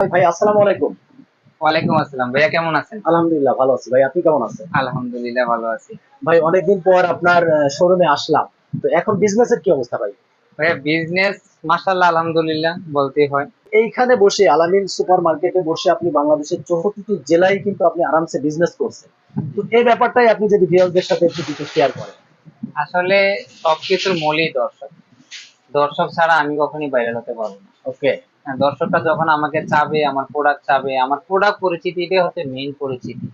ভাই আসসালামু আলাইকুম। ওয়ালাইকুম আসসালাম। ভাইয়া কেমন আছেন? আলহামদুলিল্লাহ ভালো আছি। ভাই আপনি কেমন আছেন? আলহামদুলিল্লাহ ভালো আছি। ভাই অনেকদিন পর আপনার শোরুমে আসলাম। তো এখন বিজনেসের কি অবস্থা ভাই? ভাইয়া বিজনেস মাশাআল্লাহ আলহামদুলিল্লাহ বলতেই হয়। এইখানে বসে আলামিন সুপার মার্কেটে বসে আপনি বাংলাদেশের চৌষট্টি জেলায় কিন্তু আপনি আরামসে বিজনেস করছেন। তো এই ব্যাপারটাই আপনি যদি ভিউয়ারদের সাথে একটু কিছু শেয়ার করেন। আসলে সবকিছুর মূলই দর্শক। দর্শক ছাড়া আমি কখনই বাইরে হতে পারব না। ওকে হ্যাঁ, দর্শকটা যখন আমাকে চাবে আমার প্রোডাক্ট চাবে আমার প্রোডাক্ট পরিচিতিটাই হচ্ছে মেইন পরিচিতি।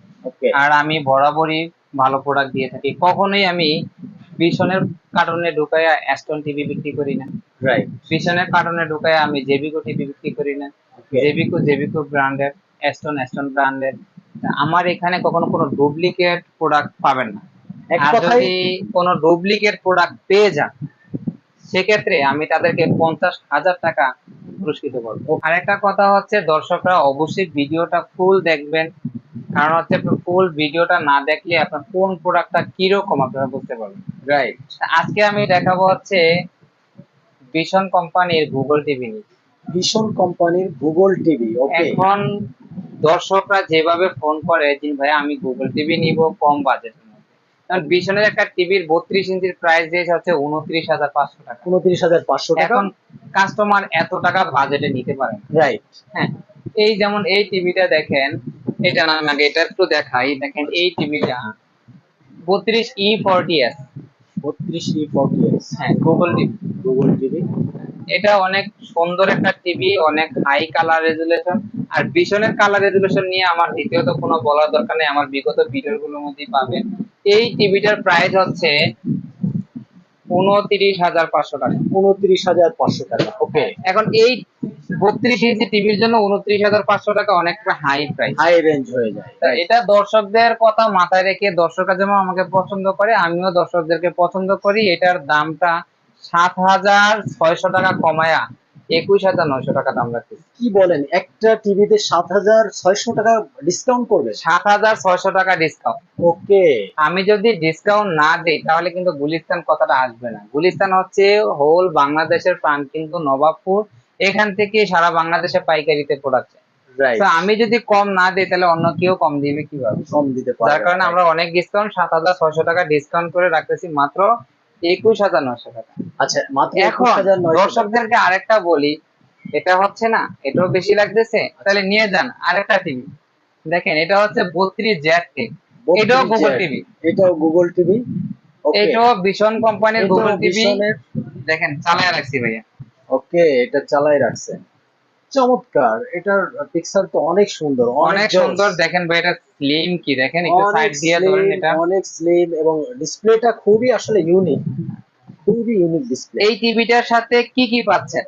আর আমি বরাবরই ভালো প্রোডাক্ট দিয়ে থাকি। কখনোই আমি বিশনের কার্টুনে ঢুকায় অ্যাস্টন টিভি বিক্রি করি না। রাইট বিশনের কার্টুনে ঢুকাইয়া আমি জেবিকো টিভি বিক্রি করি না। জেবিকো জেবিকো ব্র্যান্ডের অ্যাস্টন অ্যাস্টন ব্র্যান্ডের আমার এখানে কখনো কোনো ডুপ্লিকেট প্রোডাক্ট পাবেন না। আর যদি কোনো ডুপ্লিকেট প্রোডাক্ট পেয়ে যান সেক্ষেত্রে আমি তাদেরকে পঞ্চাশ হাজার টাকা পুরস্কৃত করব। আরেকটা কথা হচ্ছে দর্শকরা অবশ্যই ভিডিওটা ফুল দেখবেন। কারণ হচ্ছে ফুল ভিডিওটা না দেখলে আপনার কোন প্রোডাক্টটা কীরকম আপনারা বুঝতে পারবেন। রাইট আজকে আমি দেখাবো হচ্ছে ভিশন কোম্পানির গুগল টিভি নিয়ে। ভীষণ কোম্পানির গুগল টিভি ওকে এখন দর্শকরা যেভাবে ফোন করে যে ভাই আমি গুগল টিভি নিব কম বাজেটের কারণ বিশনের একটা টিভির বত্রিশ ইঞ্চির প্রাইস দিয়েছে হচ্ছে উনত্রিশ হাজার পাঁচশো টাকা। উনত্রিশ হাজার পাঁচশো টাকা? এখন কাস্টমার এত টাকা বাজেটে নিতে পারে রাইট হ্যাঁ এই যেমন এই টিভিটা দেখেন এটা না আগে এটা একটু দেখাই। দেখেন এই টিভিটা বত্রিশ ই ফোরটি এস বত্রিশ ই ফোরটি এস হ্যাঁ গুগল টিভি। Google TV. এটা অনেক সুন্দর একটা টিভি অনেক হাই কালার রেজুলেশন আর ভীষণের কালার রেজুলেশন নিয়ে আমার দ্বিতীয়ত কোনো বলার দরকার নেই। আমার বিগত ভিডিওগুলোর মধ্যেই পাবেন। এই টিভিটার প্রাইস হচ্ছে উনত্রিশ হাজার পাঁচশো টাকা। উনত্রিশ হাজার পাঁচশো টাকা ওকে। এখন এই বত্রিশ ইঞ্চি টিভির জন্য উনত্রিশ হাজার পাঁচশো টাকা অনেকটা হাই প্রাইস হাই রেঞ্জ হয়ে যায় এটা দর্শকদের কথা মাথায় রেখে দর্শকরা যেমন আমাকে পছন্দ করে আমিও দর্শকদেরকে পছন্দ করি। এটার দামটা সাত হাজার ছয়শো টাকা কমায়া একুশ হাজার নয়শো টাকা দাম রাখতেছি। কি বলেন একটা টিভিতে সাত হাজার ছয়শো টাকা ডিসকাউন্ট করবে? সাত হাজার ছয়শো টাকা ডিসকাউন্ট ওকে। আমি যদি ডিসকাউন্ট না দিই তাহলে কিন্তু গুলিস্তান কথাটা আসবে না। গুলিস্তান হচ্ছে হোল বাংলাদেশের প্রাণ কিন্তু নবাবপুর এখান থেকে সারা বাংলাদেশে পাইকারিতে প্রোডাক্ট তো আমি যদি কম না দিই তাহলে অন্য কেউ কম দিবে কীভাবে? কম দিতে পারবে। যার কারণে আমরা অনেক ডিসকাউন্ট সাত হাজার ছয়শো টাকা ডিসকাউন্ট করে রাখতেছি। মাত্র একুশ হাজার নয়শো টাকা। আচ্ছা মাত্র এখন 21,900 দর্শকদেরকে আরেকটা বলি এটা হচ্ছে না এটাও বেশি লাগতেছে তাহলে নিয়ে যান আরেকটা টিভি। দেখেন এটা হচ্ছে বত্রিশ জ্যাক টিভি। এটাও গুগল। টিভি। এটাও গুগল টিভি। এটাও ভীষণ কোম্পানির গুগল টিভি। দেখেন চালায় রাখছি ভাইয়া। ওকে এটা চালাই রাখছেন। চমৎকার। এটার পিকচার তো অনেক সুন্দর অনেক। সুন্দর। দেখেন ভাই এটা স্লিম কি? দেখেন একটু সাইড দিয়ে ধরেন এটা। অনেক স্লিম এবং ডিসপ্লেটা খুবই আসলে ইউনিক খুবই ইউনিক ডিসপ্লে এই টিভিটার সাথে কি কি পাচ্ছেন?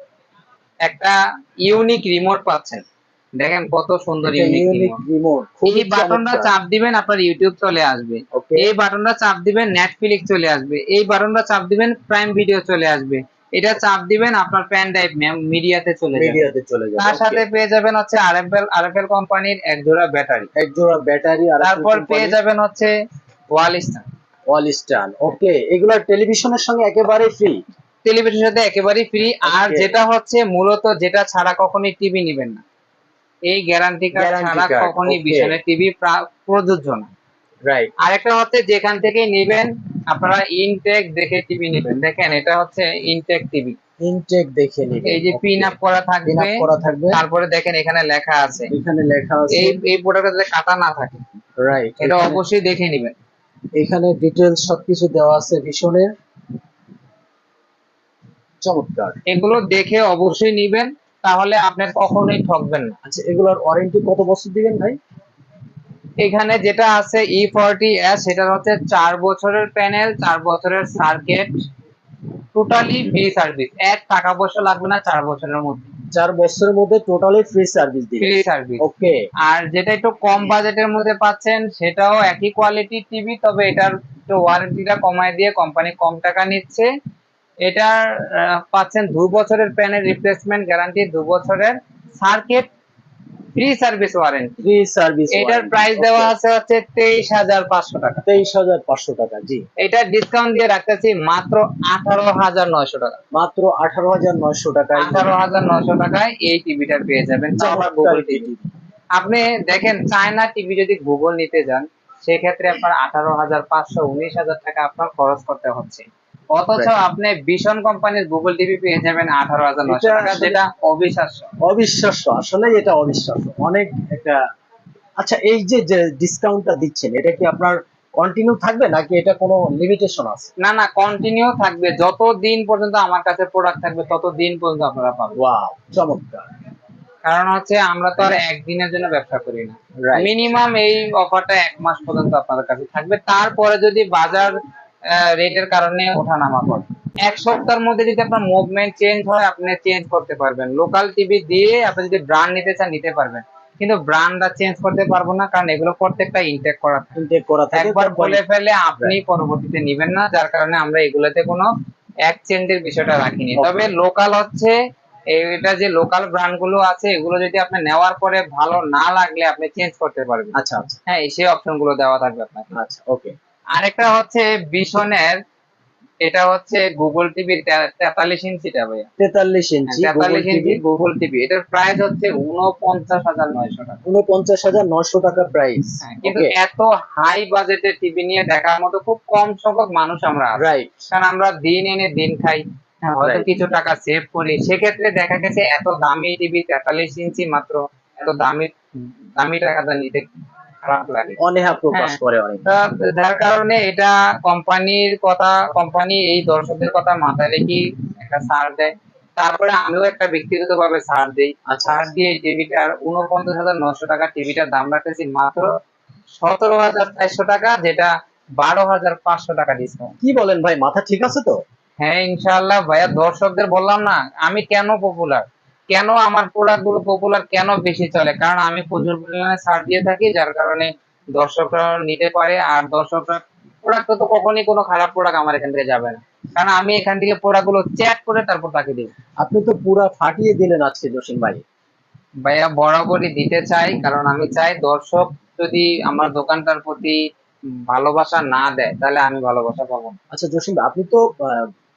একটা ইউনিক রিমোট পাচ্ছেন। দেখেন কত সুন্দর ইউনিক ইউনিক রিমোট এই বাটনটা চাপ দিবেন আপনার ইউটিউব চলে আসবে। এই বাটনটা চাপ দিবেন নেটফ্লিক্স চলে আসবে। এই বাটনটা চাপ দিবেন প্রাইম ভিডিও চলে আসবে। এটা চাপ দিবেন আপনার প্যান ড্রাইভ মিডিয়াতে চলে যাবে। মিডিয়াতে চলে যাবে তার সাথে পেয়ে যাবেন হচ্ছে আরএফএল আরএফএল কোম্পানির এক জোড়া ব্যাটারি এক জোড়া ব্যাটারি আর তারপর পেয়ে যাবেন হচ্ছে ওয়াল স্ট্যান্ড ওয়াল স্ট্যান্ড ওকে এগুলা টেলিভিশনের সঙ্গে একেবারে ফ্রি টেলিভিশনের সাথে একেবারেই ফ্রি আর যেটা হচ্ছে মূলত যেটা ছাড়া কখনোই টিভি নেবেন না। এই গ্যারান্টি কার্ড ছাড়া কখনোই. বিশনের টিভি প্রযোজ্য না। রাইট আরেকটা হচ্ছে যেখান থেকে নেবেন আপনারা ইনটেক দেখে টিভি নেবেন। দেখেন এটা হচ্ছে ইনটেক টিভি ইনটেক দেখে নিবে এই যে পিন আপ করা থাকবে। করা থাকবে। তারপরে দেখেন এখানে লেখা আছে। এখানে লেখা আছে। এই এই প্রোডাক্টটা যাতে কাটা না থাকে রাইট এটা অবশ্যই দেখে নেবেন। এখানে ডিটেলস সবকিছু দেওয়া আছে ভীষণের। চমৎকার। এগুলো দেখে অবশ্যই নিবেন তাহলে আপনি কখনোই ঠকবেন না। আচ্ছা এগুলোর ওয়ারেন্টি কত বছর দিবেন ভাই? এখানে যেটা আছে ই ফর্টি এস সেটা হচ্ছে চার বছরের প্যানেল চার বছরের সার্কিট টোটালি ফ্রি সার্ভিস এক টাকা পয়সা লাগবে না চার বছরের মধ্যে। চার বছরের মধ্যে টোটালি ফ্রি সার্ভিস দিবে। ফ্রি সার্ভিস ওকে আর যেটা একটু কম বাজেটের মধ্যে পাচ্ছেন সেটাও একই কোয়ালিটির টিভি তবে এটার ওয়ারেন্টিটা কমায় দিয়ে কোম্পানি কম টাকা নিচ্ছে। এটার পাচ্ছেন দু বছরের প্যানের রিপ্লেসমেন্ট গ্যারান্টি দু বছরের circuit free service warranty free service এটার প্রাইস দেওয়া আছে হচ্ছে তেইশ হাজার পাঁচশো টাকা। তেইশ হাজার পাঁচশো টাকা জি। এটা ডিসকাউন্ট দিয়ে রাখতেছি মাত্র আঠারো হাজার নয়শো টাকা। মাত্র আঠারো হাজার নয়শো টাকায়। আঠারো হাজার নয়শো টাকায় এই টিভিটা পেয়ে যাবেন চমৎকার গুগল টিভি। আপনি দেখেন চায়না টিভি যদি গুগল নিতে যান সেক্ষেত্রে আপনার আঠারো হাজার পাঁচশো উনিশ হাজার টাকা আপনার খরচ করতে হচ্ছে। অথচ আপনি ভীষণ কোম্পানির গুগল টিভি পেয়ে যাবেন আঠারো হাজার নয়শো টাকা যেটা অবিশ্বাস্য। অবিশ্বাস্য আসলে এটা অবিশ্বাস্য। অনেক একটা আচ্ছা এই যে ডিসকাউন্টটা দিচ্ছেন এটা কি আপনার কন্টিনিউ থাকবে নাকি এটা কোনো লিমিটেশন আছে? না না কন্টিনিউ থাকবে। যত দিন পর্যন্ত আমার কাছে প্রোডাক্ট থাকবে তত দিন পর্যন্ত আপনারা পাবেন। ওয়াও চমৎকার। কারণ হচ্ছে আমরা তো আর একদিনের জন্য ব্যবসা করি না। মিনিমাম এই অফারটা এক মাস পর্যন্ত আপনাদের কাছে থাকবে। তারপরে যদি বাজার রেটের কারণে ওঠানামা করে। এক সপ্তাহের মধ্যে যদি আপনার মুভমেন্ট চেঞ্জ হয় আপনি চেঞ্জ করতে পারবেন। লোকাল টিভি দিয়ে আপনি যদি ব্র্যান্ড নিতে চান নিতে পারবেন। কিন্তু ব্র্যান্ডটা চেঞ্জ করতে পারব না কারণ এগুলো প্রত্যেকটা ইনটেক করা থাকে। ইনটেক করা থাকে একবার বলে ফেলে আপনি পরবর্তীতে নিবেন না যার কারণে আমরা এগুলোতে কোনো এক্সচেঞ্জের বিষয়টা রাখিনি. তবে লোকাল হচ্ছে এটা যে লোকাল ব্র্যান্ডগুলো আছে এগুলো যদি আপনি নেওয়ার পরে ভালো না লাগলে আপনি চেঞ্জ করতে পারবেন। আচ্ছা আচ্ছা। হ্যাঁ সেই অপশনগুলো দেওয়া থাকবে আপনাকে। আচ্ছা ওকে আরেকটা হচ্ছে বিশনের এটা হচ্ছে গুগল টিভি তেতাল্লিশ ইঞ্চিটা ভাইয়া। তেতাল্লিশ ইঞ্চি তেতাল্লিশ ইঞ্চি গুগল টিভি এটার প্রাইস হচ্ছে উনপঞ্চাশ হাজার নয়শো টাকা। উনপঞ্চাশ হাজার নয়শো টাকা প্রাইস হ্যাঁ, কিন্তু এত হাই বাজেটের টিভি নিয়ে দেখার মতো খুব কম সংখ্যক মানুষ আমরা। রাইট কারণ আমরা দিন এনে দিন খাই। হ্যাঁ, হয়তো কিছু টাকা সেভ করি। সেক্ষেত্রে দেখা গেছে এত দামি টিভি তেতাল্লিশ ইঞ্চি মাত্র এত দামি দামি টাকাটা নিতে খারাপ লাগে। অনেহা প্রকাশ হ্যাঁ। করে অনেক। যার কারণে এটা কোম্পানির কথা কোম্পানি এই দর্শকদের কথা মাথায় রেখে একটা ছাড় দেয়। তারপরে আমিও একটা ব্যক্তিগত ভাবে ছাড় দিই। আর ছাড় দিয়ে টিভিটার উনপঞ্চাশ হাজার নশো টাকা টিভিটার দাম রাখতেছি মাত্র সতেরো হাজার চারশো টাকা যেটা বারো হাজার পাঁচশো টাকা ডিসকাউন্ট কি বলেন ভাই মাথা ঠিক আছে তো? হ্যাঁ ইনশাআল্লাহ ভাইয়া দর্শকদের বললাম না আমি কেন পপুলার কেন আমার প্রোডাক্টগুলো পপুলার কেন বেশি চলে? কারণ আমি প্রচুর পরিমাণে ছাড় দিয়ে থাকি যার কারণে দর্শকরা নিতে পারে। আর দর্শকরা প্রোডাক্ট তো কখনই কোনো খারাপ প্রোডাক্ট আমার এখান থেকে যাবে না। কারণ আমি এখান থেকে প্রোডাক্টগুলো চেক করে তারপর তাকে দিই। আপনি তো পুরা ফাটিয়ে দিলেন আজকে জসিম ভাই। ভাইয়া বরাবরই দিতে চাই কারণ আমি চাই দর্শক যদি আমার দোকানটার প্রতি ভালোবাসা না দেয় তাহলে আমি ভালোবাসা পাবো। আচ্ছা জসিম আপনি তো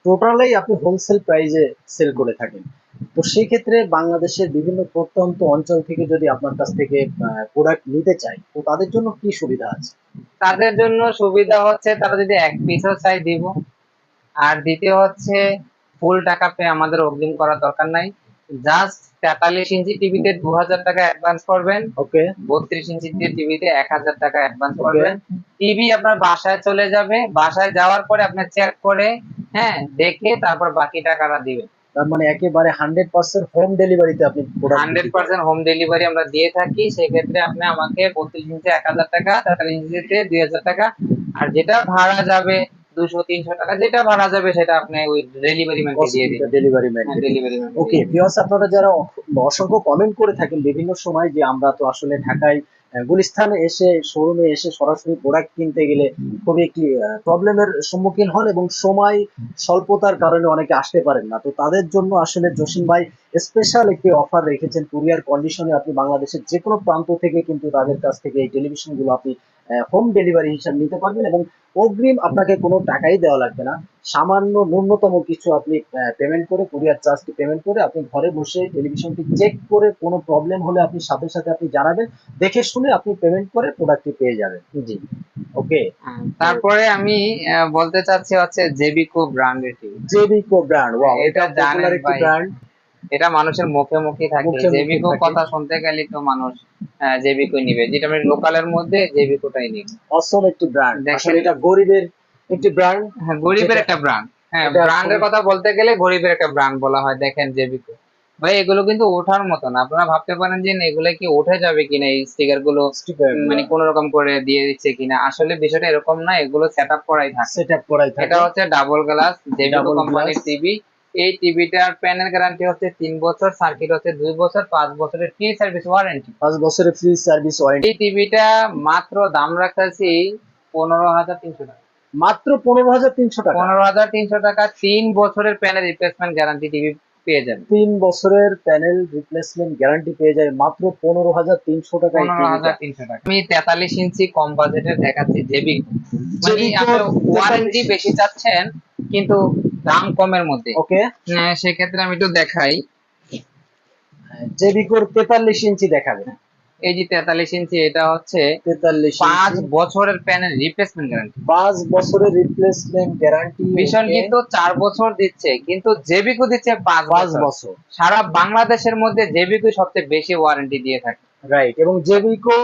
টোটালি আপনি হোলসেল প্রাইজে সেল করে থাকেন। তো সেই ক্ষেত্রে বাংলাদেশের বিভিন্ন প্রত্যন্ত অঞ্চল থেকে যদি আপনার কাছ থেকে প্রোডাক্ট নিতে চাই তো তাদের জন্য কি সুবিধা আছে? তাদের জন্য সুবিধা হচ্ছে তারা যদি এক পিসও চাই দিব। আর দ্বিতীয় হচ্ছে ফুল টাকা পে আমাদের অগ্রিম করার দরকার নাই। জাস্ট তেতাল্লিশ ইঞ্চি টিভিতে দু হাজার টাকা অ্যাডভান্স করবেন। ওকে। বত্রিশ ইঞ্চি টিভিতে এক হাজার টাকা অ্যাডভান্স করবেন। টিভি আপনার বাসায় চলে যাবে। বাসায় যাওয়ার পরে আপনি চেক করে হ্যাঁ দেখে তারপর বাকি টাকাটা দিবেন। তার মানে একেবারে হান্ড্রেড পার্সেন্ট হোম ডেলিভারিতে আপনি হান্ড্রেড পার্সেন্ট হোম ডেলিভারি আমরা দিয়ে থাকি সেক্ষেত্রে আপনি আমাকে বত্রিশ ইঞ্চি এক হাজার টাকা তেতাল্লিশ ইঞ্চিতে দুই হাজার টাকা। আর যেটা ভাড়া যাবে দুশো তিনশো টাকা যেটা ভাড়া যাবে সেটা আপনি ওই ডেলিভারি ম্যানকে দিয়ে দিবেন। Delivery man delivery okay viewers আপনারা যারা অসংখ্য কমেন্ট করে থাকেন বিভিন্ন সময় যে আমরা তো আসলে ঢাকায় আহ, গুলিস্তানে এসে শোরুমে এসে সরাসরি প্রোডাক্ট কিনতে গেলে খুবই একটি প্রবলেমের সম্মুখীন হন এবং সময় স্বল্পতার কারণে অনেকে আসতে পারেন না। তো তাদের জন্য আসলে জসিম ভাই স্পেশাল একটি অফার রেখেছেন। কুরিয়ার কন্ডিশনে আপনি বাংলাদেশের যে কোনো প্রান্ত থেকে কিন্তু তাদের কাছ থেকে এই টেলিভিশনগুলো আপনি হোম ডেলিভারি হিসাবে নিতে পারবেন এবং অগ্রিম আপনাকে কোনো টাকাই দেওয়া লাগবে না। সামান্য ন্যূনতম কিছু আপনি পেমেন্ট করে কুরিয়ার চার্জটি পেমেন্ট করে আপনি ঘরে বসে টেলিভিশনটি চেক করে কোনো প্রবলেম হলে আপনি সাথে সাথে আপনি জানাবেন। দেখে শুনে আপনি পেমেন্ট করে প্রোডাক্টটি পেয়ে যাবেন। জি। ওকে তারপরে আমি বলতে চাচ্ছি হচ্ছে জেবিকো ব্র্যান্ড টিভি জেবিকো ব্র্যান্ড ওয়াও এটা এটা জানেন ভাই। ব্র্যান্ড এটা মানুষের মুখে মুখে থাকে। জেবিকো কথা শুনতে গেলে তো মানুষ জেবিকো নিবে। যেটা আমি লোকালের মধ্যে অসম একটি ব্র্যান্ড আসলে এটা গরিবের একটি ব্র্যান্ড হ্যাঁ গরিবের একটা ব্র্যান্ড হ্যাঁ ব্র্যান্ডের কথা বলতে গেলে গরিবের একটা ব্র্যান্ড বলা হয়। দেখেন ভাই এগুলো কিন্তু ওঠার মতো না আপনারা ভাবতে পারেন যে এগুলো কি উঠে যাবে কিনা? এই স্টিকারগুলো মানে কোন রকম করে দিয়ে দিচ্ছে কিনা? আসলে বিষয়টা এরকম না এগুলো সেট আপ করাই থাকে। সেট আপ করাই থাকে। এটা হচ্ছে ডাবল গ্লাস জেবিকো কোম্পানির টিভি এই টিভিটার প্যানেল গ্যারান্টি হচ্ছে তিন বছর সার্কিট হচ্ছে দুই বছর পাঁচ বছরের ফ্রি সার্ভিস ওয়ারেন্টি পাঁচ বছরের ফ্রি সার্ভিস ওয়ারেন্টি এই টিভিটা মাত্র দাম রাখতেছি পনেরো হাজার তিনশো টাকা। মাত্র পনেরো হাজার তিনশো টাকা। পনেরো হাজার তিনশো টাকা তিন বছরের প্যানেল রিপ্লেসমেন্ট গ্যারান্টি টিভি পেয়ে যাবেন তিন বছরের প্যানেল রিপ্লেসমেন্ট গ্যারান্টি পেয়ে যায় মাত্র পনেরো হাজার তিনশো টাকা পনেরো হাজার তিনশো টাকা। আমি তেতাল্লিশ ইঞ্চি কম বাজেটের দেখাচ্ছি জেবি মানে Jebico আপনি 43 ওয়ারেন্টি বেশি চাচ্ছেন কিন্তু দাম কমের মধ্যে। ওকে। আহ, সেক্ষেত্রে আমি একটু দেখাই। জেবিকোর তেতাল্লিশ ইঞ্চি দেখাবে। এই যে তেতাল্লিশ ইঞ্চি এটা হচ্ছে তেতাল্লিশ পাঁচ বছরের প্যানেল রিপ্লেসমেন্ট গ্যারান্টি পাঁচ বছরের রিপ্লেসমেন্ট গ্যারান্টি ভীষণ কিন্তু চার বছর দিচ্ছে কিন্তু জেবিকু দিচ্ছে পাঁচ পাঁচ বছর। সারা বাংলাদেশের মধ্যে জেবিকু সবচেয়ে বেশি ওয়ারেন্টি দিয়ে থাকে। রাইট এবং জেবিকো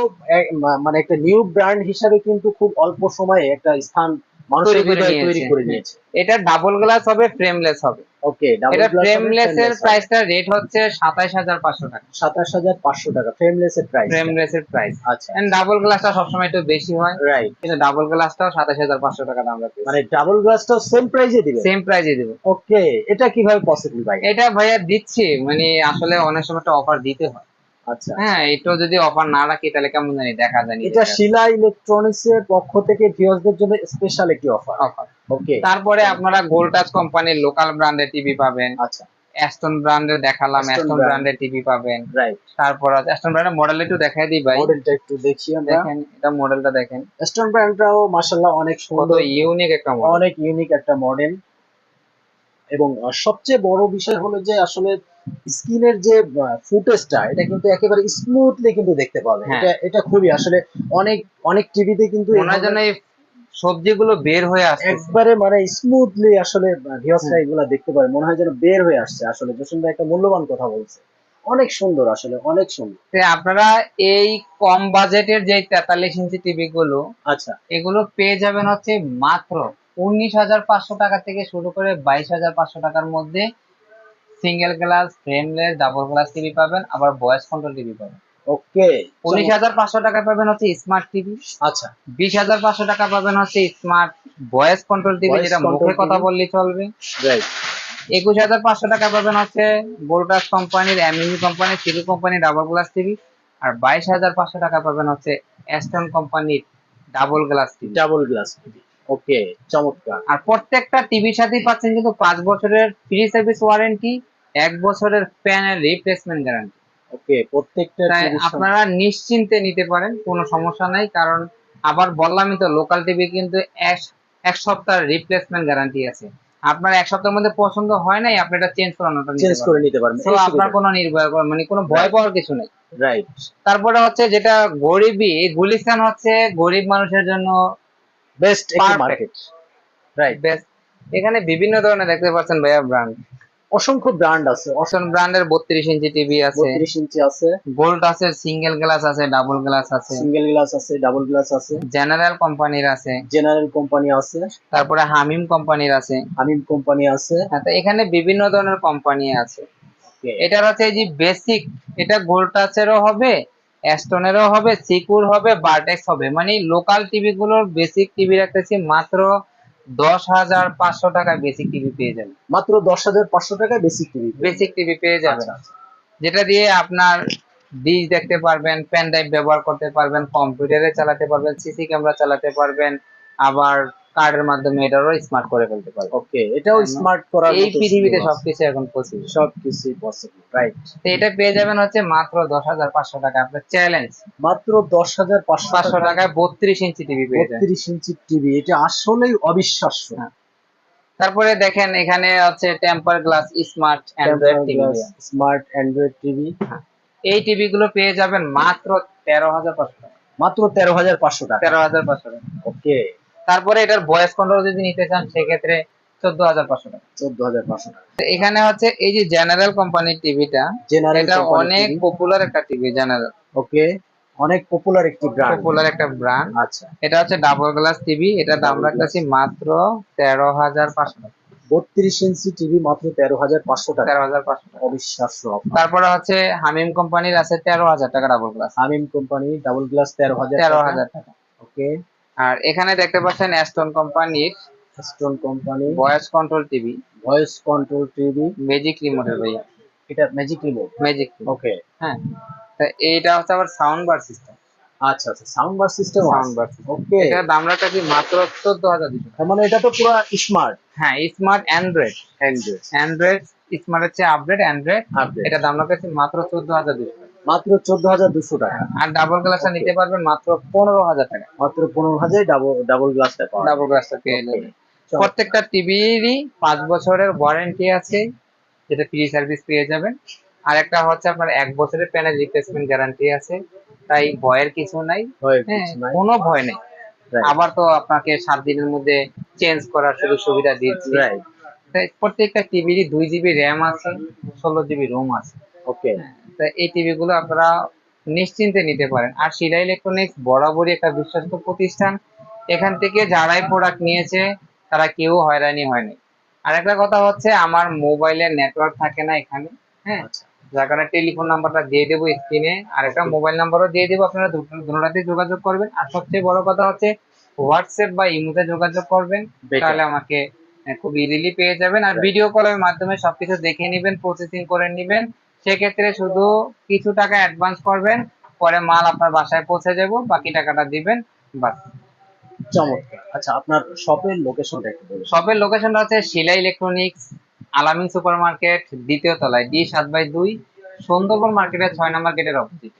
মানে একটা নিউ ব্র্যান্ড হিসাবে কিন্তু খুব অল্প সময়ে একটা স্থান মানুষের তৈরি করে নিয়েছে। এটা ডাবল গ্লাস হবে ফ্রেমলেস হবে। ওকে এটা ফ্রেমলেস এর প্রাইসটা রেট হচ্ছে সাতাইশ হাজার পাঁচশো টাকা। সাতাশ হাজার পাঁচশো টাকা ফ্রেমলেস এর প্রাইস ফ্রেমলেস এর প্রাইস আচ্ছা। এন্ড ডাবল গ্লাসটা সবসময় একটু বেশি হয়। রাইট কিন্তু ডাবল গ্লাসটাও টাকা দাম মানে ডাবল গ্লাসটাও সেম প্রাইসে দিবে? সেম প্রাইসে দেবো। ওকে এটা কীভাবে পসিবল ভাই? এটা ভাইয়া দিচ্ছি মানে আসলে অনেক সময় একটা অফার দিতে হয়। হ্যাঁ এটাও যদি অফার না রাখি তাহলে কেমন জানি দেখা জানি এটা শিলা ইলেকট্রনিক্স এর পক্ষ থেকে ভিউয়ারদের জন্য স্পেশাল একটি অফার অফার ওকে তারপরে আপনারা গোল্ডটাচ কোম্পানির লোকাল ব্র্যান্ডের টিভি পাবেন। আচ্ছা। অ্যাস্টন ব্র্যান্ডের দেখালাম অ্যাস্টন। ব্র্যান্ডের টিভি পাবেন। রাইট তারপর অ্যাস্টন ব্র্যান্ডের মডেল একটু দেখাই দিই ভাই। মডেলটা একটু দেখি আমরা। দেখেন এটা মডেলটা দেখেন। স্টোন ব্র্যান্ডটাও মাশাআল্লাহ অনেক সুন্দর। ইউনিক একটা মডেল অনেক ইউনিক একটা মডেল এবং সবচেয়ে বড় বিষয় হলো যে আসলে স্কিনের যে ফুটেজটা এটা কিন্তু একেবারে স্মুথলি কিন্তু দেখতে পাবে হ্যাঁ। এটা এটা খুবই আসলে অনেক অনেক টিভিতে কিন্তু হয় সবজিগুলো বের হয়ে আসছে একবারে মানে স্মুথলি আসলে ভিউয়ার্সরা এগুলা দেখতে পারে। মনে হয় যেন বের হয়ে আসছে আসলে। জসিম একটা মূল্যবান কথা বলছে। অনেক সুন্দর আসলে অনেক সুন্দর। আপনারা এই কম বাজেটের যে তেতাল্লিশ ইঞ্চি টিভি গুলো আচ্ছা। এগুলো পেয়ে যাবেন হচ্ছে মাত্র উনিশ হাজার পাঁচশো টাকা থেকে শুরু করে বাইশ হাজার পাঁচশো টাকার মধ্যে single glass frameless double glass TV পাবেন আবার ভয়েস কন্ট্রোল টিভি পাবেন। ওকে উনিশ হাজার পাঁচশো টাকা পাবেন হচ্ছে স্মার্ট টিভি আচ্ছা। বিশ হাজার পাঁচশো টাকা পাবেন হচ্ছে স্মার্ট ভয়েস কন্ট্রোল টিভি যেটা মুখে কথা TV বললেই চলবে। রাইট একুশ হাজার পাঁচশো টাকা পাবেন হচ্ছে বোল্টাস কোম্পানির এমইবি কোম্পানির CD company double glass TV আর বাইশ হাজার পাঁচশো টাকা পাবেন হচ্ছে অ্যাস্টন কোম্পানির double glass TV double glass okay চমৎকার। আর প্রত্যেকটা টিভির সাথেই পাচ্ছেন কিন্তু পাঁচ বছরের ফ্রি সার্ভিস ওয়ারেন্টি এক বছরের প্যানেল রিপ্লেসমেন্ট গ্যারান্টি ওকে প্রত্যেকটা আপনারা নিশ্চিন্তে নিতে পারেন কোনো সমস্যা নাই কারণ আবার বললামই তো লোকাল টিভি কিন্তু এক সপ্তাহের রিপ্লেসমেন্ট গ্যারান্টি আছে। আপনার এক সপ্তাহের মধ্যে পছন্দ হয় নাই আপনি এটা চেঞ্জ করানোটা নিতে চেঞ্জ করে নিতে পারবেন তো আপনার কোনো নির্ভয় কর- মানে কোনো ভয় পাওয়ার কিছু নেই। রাইট তারপরে হচ্ছে যেটা গরিবই গুলিস্তান হচ্ছে গরিব মানুষের জন্য বেস্ট একটি মার্কেট রাইট বেস্ট এখানে বিভিন্ন ধরনের দেখতে পাচ্ছেন ভাইয়া ব্র্যান্ড অসংখ্য ব্র্যান্ড আছে। অপশন ব্র্যান্ডের বত্রিশ ইঞ্চি টিভি আছে। বত্রিশ ইঞ্চি আছে। গোল্ড আছে সিঙ্গেল গ্লাস আছে ডাবল গ্লাস আছে। সিঙ্গেল গ্লাস আছে ডাবল গ্লাস আছে। জেনারেল কোম্পানির আছে। জেনারেল কোম্পানি আছে। তারপরে হামিম কোম্পানির আছে। হামিম কোম্পানি আছে। হ্যাঁ, এখানে বিভিন্ন ধরনের কোম্পানি আছে. এটার হচ্ছে এই যে বেসিক এটা গোল্ড টাচেরও হবে অ্যাস্টনেরও হবে সিকুর হবে বার্টেক্স হবে। মানে লোকাল টিভি গুলোর বেসিক টিভি রাখতেছি মাত্র দশ হাজার পাঁচশো টাকায় বেসিক টিভি পেয়ে যাবেন। মাত্র দশ হাজার পাঁচশো টাকায় বেসিক টিভি বেসিক টিভি পেয়ে যাবেন। আচ্ছা, যেটা দিয়ে আপনার ডিশ দেখতে পারবেন পেন ড্রাইভ ব্যবহার করতে পারবেন কম্পিউটারে চালাতে পারবেন সিসি ক্যামেরা চালাতে পারবেন আবার কার্ডের মাধ্যমে এটারও স্মার্ট করে ফেলতে পারবেন ওকে এটাও স্মার্ট করার এই পৃথিবীতে সবকিছু এখন পসিবল সবকিছুই পসিবল রাইট তো এটা পেয়ে যাবেন হচ্ছে মাত্র দশ হাজার পাঁচশো টাকা। আপনার চ্যালেঞ্জ মাত্র দশ হাজার পাঁচশো পাঁচশো টাকায় বত্রিশ ইঞ্চি টিভি পেয়ে যাবেন। বত্রিশ ইঞ্চি টিভি এটা আসলেই অবিশ্বাস্য। হ্যাঁ। তারপরে দেখেন এখানে হচ্ছে temper glass smart Android TV smart Android TV এই টিভি গুলো পেয়ে যাবেন মাত্র তেরো হাজার পাঁচশো টাকা। মাত্র তেরো হাজার পাঁচশো টাকা। তেরো হাজার পাঁচশো টাকা। ওকে তারপরে এটার ভয়েস কন্ট্রোল যদি নিতে চান সেক্ষেত্রে চোদ্দ হাজার পাঁচশো টাকা। চোদ্দ হাজার পাঁচশো টাকা। এখানে হচ্ছে এই যে জেনারেল কোম্পানির টিভিটা এটা অনেক পপুলার একটা টিভি জেনারেল ওকে অনেক পপুলার একটি ব্র্যান্ড পপুলার একটা ব্র্যান্ড আচ্ছা। এটা হচ্ছে ডাবল গ্লাস টিভি এটা দাম রাখতেছি মাত্র তেরো হাজার পাঁচশো টাকা। বত্রিশ ইঞ্চি টিভি মাত্র তেরো হাজার পাঁচশো টাকা। তেরো হাজার পাঁচশো টাকা। অবিশ্বাস্য। তারপরে হচ্ছে হামিম কোম্পানির আছে তেরো হাজার টাকা double glass Hamim company double glass তেরো হাজার তেরো হাজার টাকা। ওকে। আর এখানে দেখতে পাচ্ছেন অ্যাস্টন কোম্পানির stone company voice control TV voice control TV magic রিমোটের ভাইয়া। এটা ম্যাজিক রিমোট ম্যাজিক ওকে হ্যাঁ। তা এইটা হচ্ছে আবার সাউন্ড বার সিস্টেম আচ্ছা। আচ্ছা sound bar system sound bar okay এটা দাম রাখতেছি মাত্র চোদ্দ হাজার দুশো। তার মানে এটা তো পুরো স্মার্ট হ্যাঁ smart Android Android Android smart হচ্ছে আপডেট অ্যান্ড্রয়েড আপডেট এটা দাম রাখছে মাত্র চোদ্দ হাজার দুশো। টাকা মাত্র চোদ্দ হাজার দুশো টাকা। আর ডাবল গ্লাসটা. নিতে পারবেন মাত্র পনেরো হাজার টাকা। মাত্র পনেরো হাজার ডাবল ডাবল গ্লাসটা ডাবল গ্লাসটা পেয়ে. যাবেন। প্রত্যেকটা টিভিরই পাঁচ বছরের ওয়ারেন্টি আছে যেটা ফ্রি সার্ভিস পেয়ে যাবেন। আর একটা হচ্ছে আপনার এক বছরের প্যানেল রিপ্লেসমেন্ট গ্যারান্টি আছে তাই ভয়ের কিছু নাই। হয় হ্যাঁ কিছু নাই। কোনো ভয় নেই। আবার তো আপনাকে সাত দিনের মধ্যে চেঞ্জ করার সুযোগ সুবিধা দিচ্ছি। প্রত্যেকটা টিভিরই দুই জিবি র্যাম আছে ষোলো জিবি রোম আছে। ওকে তা এই টিভি গুলো আপনারা নিশ্চিন্তে নিতে পারেন। আর শিলা ইলেকট্রনিক্স বরাবরই একটা বিশ্বস্ত প্রতিষ্ঠান। এখান থেকে যারাই প্রোডাক্ট নিয়েছে তারা কেউ হয়রানি হয়নি। আর একটা কথা হচ্ছে আমার মোবাইলের নেটওয়ার্ক থাকে না এখানে হ্যাঁ? আচ্ছা। যার কারণে টেলিফোন নাম্বারটা দিয়ে দেবো স্ক্রিনে আর একটা মোবাইল নাম্বারও দিয়ে দেবো আপনারা দুটো- দুটোটাতে যোগাযোগ করবেন। আর সবচেয়ে বড় কথা হচ্ছে হোয়াটসঅ্যাপ বা ইমোতে যোগাযোগ করবেন। তাহলে আমাকে খুব ইজিলি পেয়ে যাবেন। আর. ভিডিও কলের মাধ্যমে সবকিছু দেখে নেবেন প্রসেসিং করে নেবেন। সেক্ষেত্রে শুধু কিছু টাকা অ্যাডভান্স করবেন পরে মাল আপনার বাসায় পৌঁছে যাব বাকি টাকাটা দিবেন বাস। চমৎকার। আচ্ছা আপনার শপের লোকেশনটা একটু বলুন। শপের লোকেশনটা হচ্ছে Shila electronics Alamin super market দ্বিতীয় তলায় ডি সাত বাই দুই সুন্দরবন মার্কেটের ছয় নম্বর গেটের অপোজিট